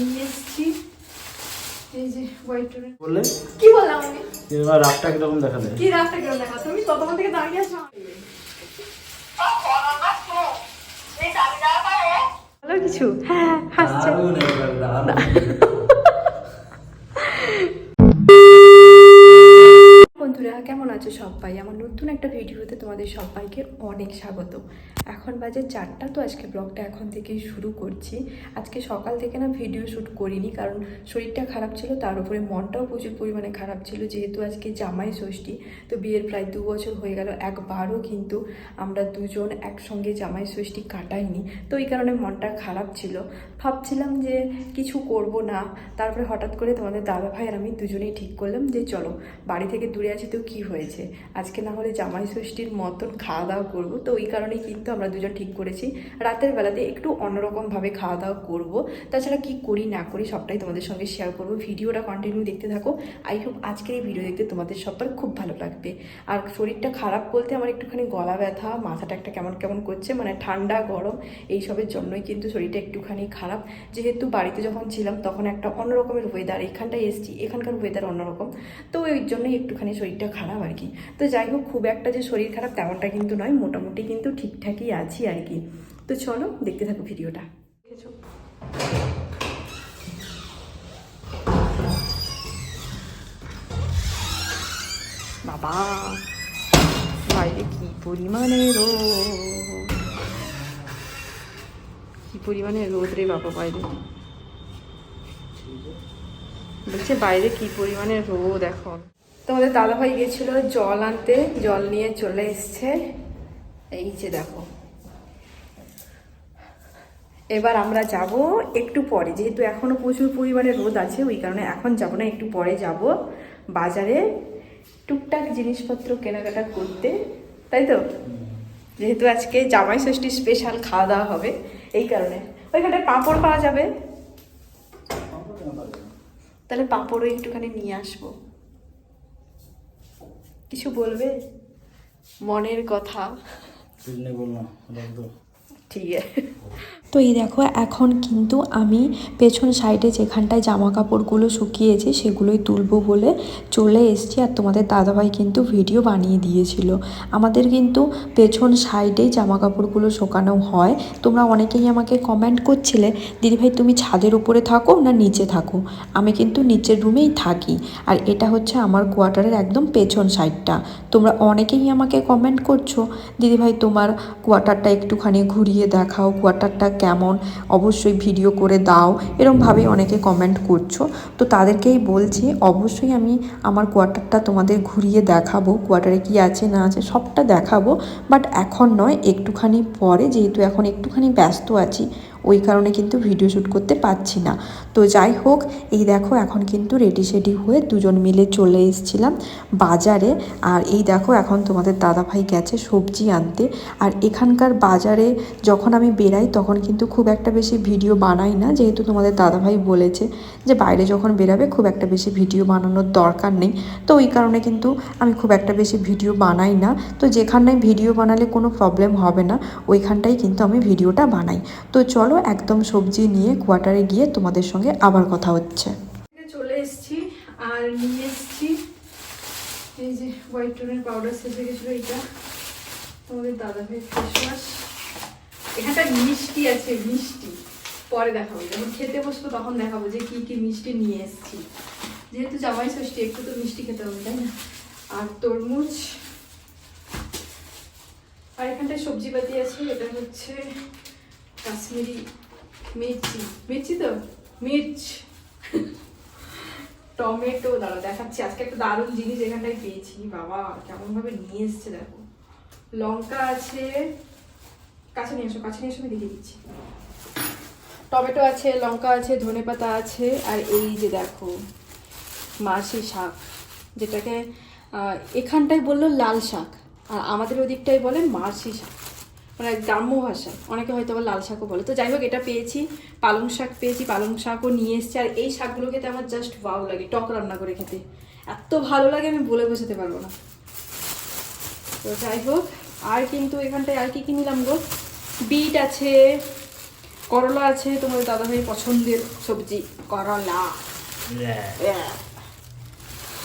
নিয়ে এসেছি এই যে হোয়াইট বললে? কি বললাম আমি? এবার রাগটা কীরকম দেখালে? কি রাস্তা কেন দেখা তুমি ততক্ষণ থেকে দাঁড়িয়ে আছো ভালো কিছু? হ্যাঁ হাসছে। দারুণ। বন্ধুরা কেমন আছো সবাই আমার নতুন একটা ভিডিওতে তোমাদের সবাইকে অনেক স্বাগত। এখন বাজে চারটা, তো আজকে ব্লগটা এখন থেকেই শুরু করছি। আজকে সকাল থেকে না ভিডিও শ্যুট করিনি, কারণ শরীরটা খারাপ ছিল, তার উপরে মনটাও প্রচুর পরিমাণে খারাপ ছিল, যেহেতু আজকে জামাই ষষ্ঠী, তো বিয়ের প্রায় দু বছর হয়ে গেল, একবারও কিন্তু আমরা দুজন একসঙ্গে জামাই ষষ্ঠী কাটাইনি, তো এই কারণে মনটা খারাপ ছিল। ভাবছিলাম যে কিছু করব না, তারপরে হঠাৎ করে তোমাদের দাদা ভাই আর আমি দুজনেই ঠিক করলাম যে চলো, বাড়ি থেকে দূরে আছি, তো কি হয়েছে? আজকে না হলে জামাই ষষ্ঠীর মতন খাওয়া দাওয়া করব। তো ওই কারণেই কিন্তু আমরা দুজন ঠিক করেছি। রাতের বেলাতে একটু অন্যরকমভাবে খাওয়া দাওয়া করব। তাছাড়া কি করি, না করি সবটাই তোমাদের সঙ্গে শেয়ার করব। ভিডিওটা কন্টিনিউ দেখতে থাকো। আই হোপ আজকের এই ভিডিও দেখতে তোমাদের সবার খুব ভালো লাগবে। আর শরীরটা খারাপ বলতে আমার একটুখানি গলা ব্যথা, মাথাটা একটা কেমন কেমন করছে মানে ঠান্ডা, গরম, এইসবের জন্যই কিন্তু শরীরটা একটুখানি খারাপ। যেহেতু বাড়িতে যখন ছিলাম তখন একটা অন্যরকমের ওয়েদার এখানটায় এসছি, এখানকার ওয়েদার অন্যরকম। তো ওই জন্যই একটুখানি শরীরটা খারাপ আর কি। তো যাই হোক, খুব একটা যে শরীর খারাপ তেমনটা কিন্তু নয়, মোটামুটি কিন্তু ঠিকঠাকই আছি আর কি। তো চলো, দেখতে থাকো ভিডিওটা। বাবা, বাইরে কি পরিমাণে রোদ? কি পরিমাণে রোদ রে বাবা, বাইরে? বলছে বাইরে কি পরিমাণে রোদ এখন? তোমাদের দাদাভাই গেছিল জল আনতে, জল নিয়ে চলে এসছে। এই যে দেখো। এবার আমরা যাব একটু পরে, যেহেতু এখনও প্রচুর পরিমাণে রোদ আছে, ওই কারণে এখন যাব না, একটু পরে যাব বাজারে টুকটাক জিনিসপত্র কেনাকাটা করতে, তাই তো? যেহেতু আজকে জামাই ষষ্ঠী স্পেশাল খাওয়া দাওয়া হবে, এই কারণে। ওইখানে পাঁপড় পাওয়া যাবে? তাহলে পাঁপড়ও একটুখানি নিয়ে আসব। কিছু বলবে? মনের কথা। ঠিক আছে। তো এই দেখো, এখন কিন্তু আমি পেছন সাইডে যেখানটায় জামা কাপড়গুলো শুকিয়েছে সেগুলোই তুলবো বলে চলে এসেছি আর তোমাদের দাদাভাই কিন্তু ভিডিও বানিয়ে দিয়েছিল। আমাদের কিন্তু পেছন সাইডেই জামা কাপড়গুলো শুকানো হয়। তোমরা অনেকেই আমাকে কমেন্ট করছিলে দিদিভাই তুমি ছাদের উপরে থাকো না নিচে থাকো? আমি কিন্তু নিচের রুমেই থাকি আর এটা হচ্ছে আমার কোয়ার্টারের একদম পেছন সাইডটা। তোমরা অনেকেই আমাকে কমেন্ট করছ দিদিভাই তোমার কোয়ার্টারটা একটুখানি ঘুরিয়ে দেখাও কোয়ার্টারটা কেমন, অবশ্যই ভিডিও করে দাও। এরমভাবেই অনেকে কমেন্ট করছ। তো তাদেরকেই বলছি, অবশ্যই আমি আমার কোয়ার্টারটা তোমাদের ঘুরিয়ে দেখাবো কোয়ার্টারে কি আছে, না আছে, সবটা দেখাবো। বাট এখন নয়, একটুখানি পরে, যেহেতু এখন একটুখানি ব্যস্ত আছি ওই কারণে কিন্তু ভিডিও শ্যুট করতে পারছি না। তো যাই হোক, এই দেখো এখন কিন্তু রেডি সেডি হয়ে দুজন মিলে চলে এসেছিলাম বাজারে। আর এই দেখো এখন তোমাদের দাদাভাই গেছে সবজি আনতে। আর এখানকার বাজারে যখন আমি বেরাই তখন কিন্তু খুব একটা বেশি ভিডিও বানাই না। যেহেতু তোমাদের দাদাভাই বলেছে যে বাইরে যখন বেরাবে খুব একটা বেশি ভিডিও বানানোর দরকার নেই। তো ওই কারণে কিন্তু আমি খুব একটা বেশি ভিডিও বানাই না। তো যেখানটায় ভিডিও বানালে কোনো প্রবলেম হবে না, ওইখানটাই কিন্তু আমি ভিডিওটা বানাই। তো চলো একদম সবজি নিয়ে কোয়ার্টারে গিয়ে তোমাদের সঙ্গে আবার কথা হচ্ছে। চলে এসেছি আর নিয়ে এসেছি। এই যে হোয়াইট টোনের পাউডার শেষ গেছিল এইটা তোমাদের দাদা ভাই ফেস এখানটা মিষ্টি আছে, মিষ্টি। পরে দেখাবো। যখন খেতে বসবো তখন দেখাবো যে কি কি মিষ্টি নিয়ে এসেছি। যেহেতু জামাই ষষ্ঠী, একটু তো মিষ্টি খেতে হবে, তাই না? আর তরমুজ। আর এখানটায় সবজিপাতি আছে, এটা হচ্ছে কাশ্মীরি মির্চি মির্চি তো? মির্চ। টমেটো দাঁড়া দেখাচ্ছি। আজকে একটা দারুণ জিনিস এখানটায় পেয়েছি। বাবা কেমন ভাবে নিয়ে এসছে, দেখো। লঙ্কা আছে। কাছে নিয়ে এসো, কাছে নিয়ে এসো, আমি দেখিয়ে দিচ্ছি। টমেটো আছে, লঙ্কা আছে ধনেপাতা আছে, আর এই যে দেখো মাসি শাক, যেটাকে এখানটায় বলল লাল শাক, আর আমাদের ওদিকটাই বলে মাসি শাক। মানে গ্রাম্য ভাষা। অনেকে হয়তো আবার লাল শাকও বলে। তো যাই হোক এটা পেয়েছি পালং শাক পেয়েছি পালং শাকও নিয়ে এসেছি। আর এই শাকগুলো খেতে আমার জাস্ট ভালো লাগে টক রান্না করে খেতে। এত ভালো লাগে আমি বলে বোঝাতে পারব না। তো যাই হোক আর কিন্তু এখানটায় আর কি কি নিলাম গো? বিট আছে করলা আছে তোমার দাদা ভাই পছন্দের সবজি করলা।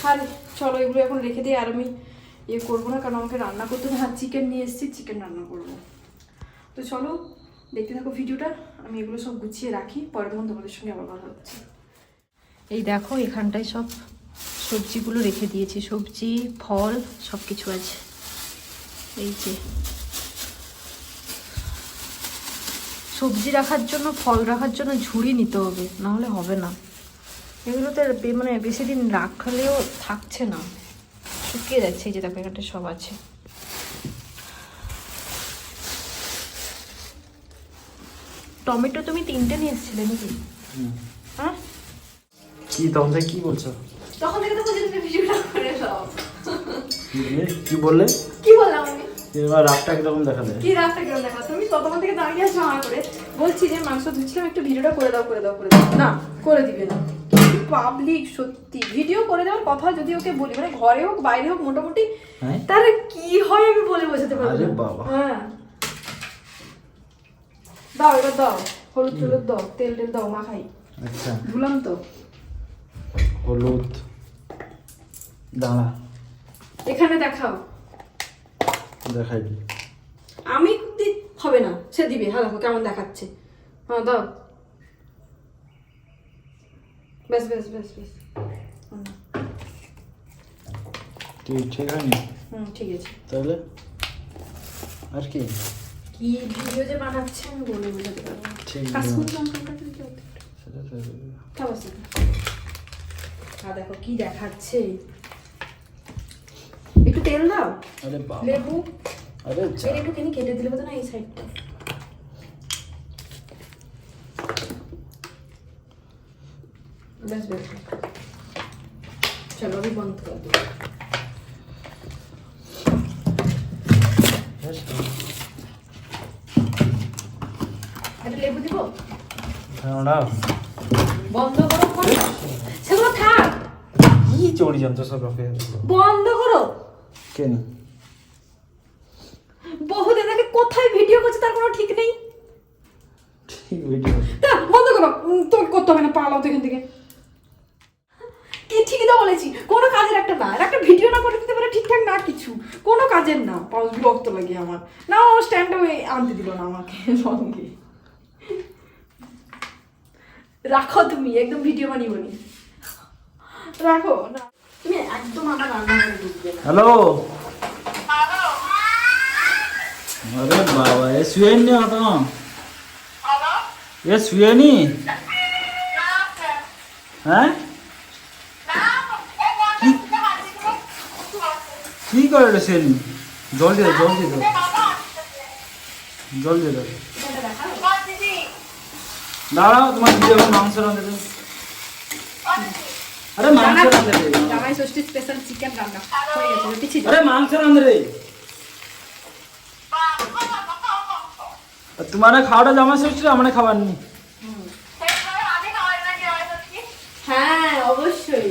আর চলো এগুলো এখন রেখে দিই আর আমি ইয়ে করব না কারণ আমাকে রান্না করতে হবে। আর চিকেন নিয়ে এসেছি চিকেন রান্না করব। তো চলো, দেখতে থাকো ভিডিওটা। আমি এগুলো সব গুছিয়ে রাখি, পরের মধ্যে তোমাদের সঙ্গে আবার কথা হচ্ছে। এই দেখো, এখানটায় সব সবজিগুলো রেখে দিয়েছি। সবজি, ফল সব কিছু আছে। এই যে। সবজি রাখার জন্য, ফল রাখার জন্য ঝুড়ি নিতে হবে না। হলে হবে না এগুলোতে মানে বেশি দিন রাখলেও থাকছে না। শুকিয়ে যাচ্ছে, এই যে দেখো এখানটা সব আছে। টমেটো তুমি তিনটে নিয়ে এসেছিলে নাকি? হ্যাঁ? কি তখন থেকে কি বলছো? তখন থেকে তো বুঝে তুমি ভিডিওটা করে সব কি বললে? কি বললে? কি বললাম আমি? এবার রাগটা কীরকম দেখালে? কি দেখা তুমি ততক্ষণ থেকে দাঁড়িয়ে আছো আমার করে বলছি যে মাংস ধুচ্ছিলাম একটু ভিডিওটা করে দাও করে দাও করে দাও। না করে দিবে না। পাবলিক সত্যি ভিডিও করে দেওয়ার কথা যদি ওকে বলি মানে ঘরে হোক বাইরে হোক মোটামুটি হ্যাঁ। তাহলে কি হয় আমি বলে বোঝাতে পারব না। বাবা। হ্যাঁ। দাও এবার দাও। হলুদ টলুদ দাও তেল টেল দাও মাখাই। আচ্ছা। ধুলাম তো। হলুদ। দাঁড়া। এখানে দেখাও। দেখাই দি। আমি দি- হবে না সে দিবে। হ্যাঁ দেখো কেমন দেখাচ্ছে। হ্যাঁ দাও। বেশ বেশ বেশ বেশ ঠিক হয়নি? হুম ঠিক আছে। তাহলে? আর কি? কি ভিডিও যে বানাচ্ছে আমি বলে বোঝাতে পারব না। ঠিক কাশ্মীরি লঙ্কাটা তুমি কি করতে? আর দেখো কি দেখাচ্ছে একটু তেল দাও আরে বাবা লেবু আরে। এর একটু কিনে কেটে দিলে বোধ না এই সাইডটা বেশ বেশ। চলো আমি বন্ধ করে দিই একটা লেবু দিব? বন্ধ করো করো। সেগুলো থাক। কি চড়ি যন্ত্র সব বন্ধ করো। কেন বহুদিন আগে কোথায় ভিডিও করছে তার কোনো ঠিক নেই? ঠিক ভিডিও তা বন্ধ করো। তোকে করতে হবে না পালাও তো এখান থেকে। কি ঠিকই তো বলেছি? কোনো কাজের একটা না। একটা ভিডিও না করে দিতে পারে ঠিকঠাক না কিছু। কোনো কাজের না। বিরক্ত লাগে আমার। না আমার আনতে দিল না আমাকে। সঙ্গে। রাখো তুমি একদম ভিডিও বানিয়ে বনি রাখো না তুমি একদম আমার রান্নাঘরে ঢুকবে না হ্যালো अरे बाबा ये सुए नहीं आता ना ये सुए नहीं हैं কি করে রে সেনি জল দিয়ে দাও, জল দিয়ে দাও জল দিয়ে দাও এটা দেখাও দাঁড়াও তোমার দিদি এখন মাংস রাঁধে দেবে। আরে মাংস রাঁধে রে জামাই ষষ্ঠী স্পেশাল চিকেন রান্না। হয়ে গেছে পিছিয়ে আরে মাংস রাঁধে রে তোমার খাওয়াটা জামা ষষ্ঠী আমার খাবার নি হ্যাঁ অবশ্যই।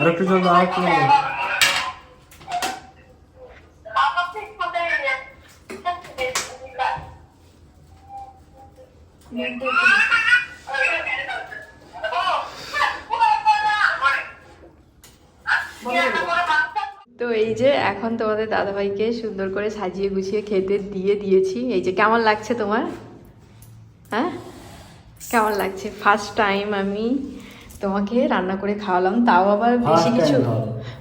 আর একটু জল দাও আর একটু জল দাও তো এই যে এখন তোমাদের দাদাভাইকে সুন্দর করে সাজিয়ে গুছিয়ে খেতে দিয়ে দিয়েছি। এই যে কেমন লাগছে তোমার? হ্যাঁ? কেমন লাগছে? ফার্স্ট টাইম আমি তোমাকে রান্না করে খাওয়ালাম তাও আবার বেশি কিছু।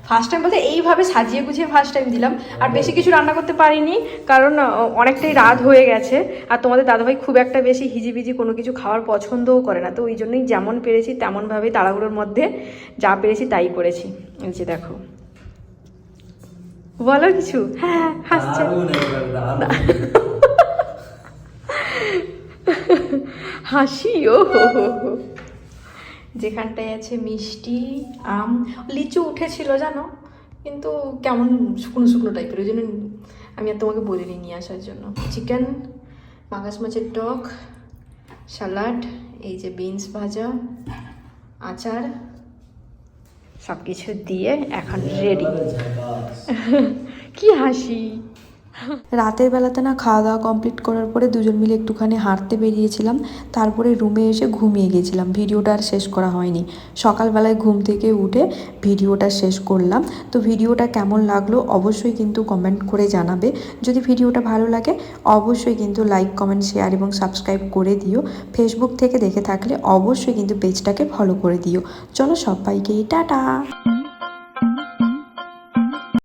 ফার্স্ট টাইম বলতে এইভাবে সাজিয়ে গুছিয়ে ফার্স্ট টাইম দিলাম। আর বেশি কিছু রান্না করতে পারিনি কারণ অনেকটাই রাত হয়ে গেছে। আর তোমাদের দাদাভাই খুব একটা বেশি হিজিবিজি কোনো কিছু খাওয়ার পছন্দও করে না। তো ওই জন্যই যেমন পেরেছি তেমনভাবেই তাড়াহুড়োর মধ্যে যা পেরেছি তাই করেছি। এই যে দেখো। বলো কিছু? হ্যাঁ হ্যাঁ, হাসছে। হাসি ও হো হো হো। যেখানটায় আছে মিষ্টি আম লিচু উঠেছিল জানো? কিন্তু কেমন শুকনো শুকনো টাইপের ওই জন্য আমি আর তোমাকে বলিনি নিয়ে আসার জন্য। চিকেন মাগাস মাছের টক স্যালাড এই যে বিনস ভাজা আচার সব কিছু দিয়ে এখন রেডি কি হাসি। রাতের বেলাতে না খাওয়া দাওয়া কমপ্লিট করার পরে দুজন মিলে একটুখানি হাঁটতে বেরিয়েছিলাম। তারপরে রুমে এসে ঘুমিয়ে গেছিলাম। ভিডিওটা আর শেষ করা হয়নি। সকালবেলায় ঘুম থেকে উঠে ভিডিওটা শেষ করলাম। তো ভিডিওটা কেমন লাগল অবশ্যই কিন্তু কমেন্ট করে জানাবে। যদি ভিডিওটা ভালো লাগে, অবশ্যই কিন্তু লাইক কমেন্ট শেয়ার এবং সাবস্ক্রাইব করে দিও। ফেসবুক থেকে দেখে থাকলে অবশ্যই কিন্তু পেজটাকে ফলো করে দিও। চলো সবাইকে টাটা!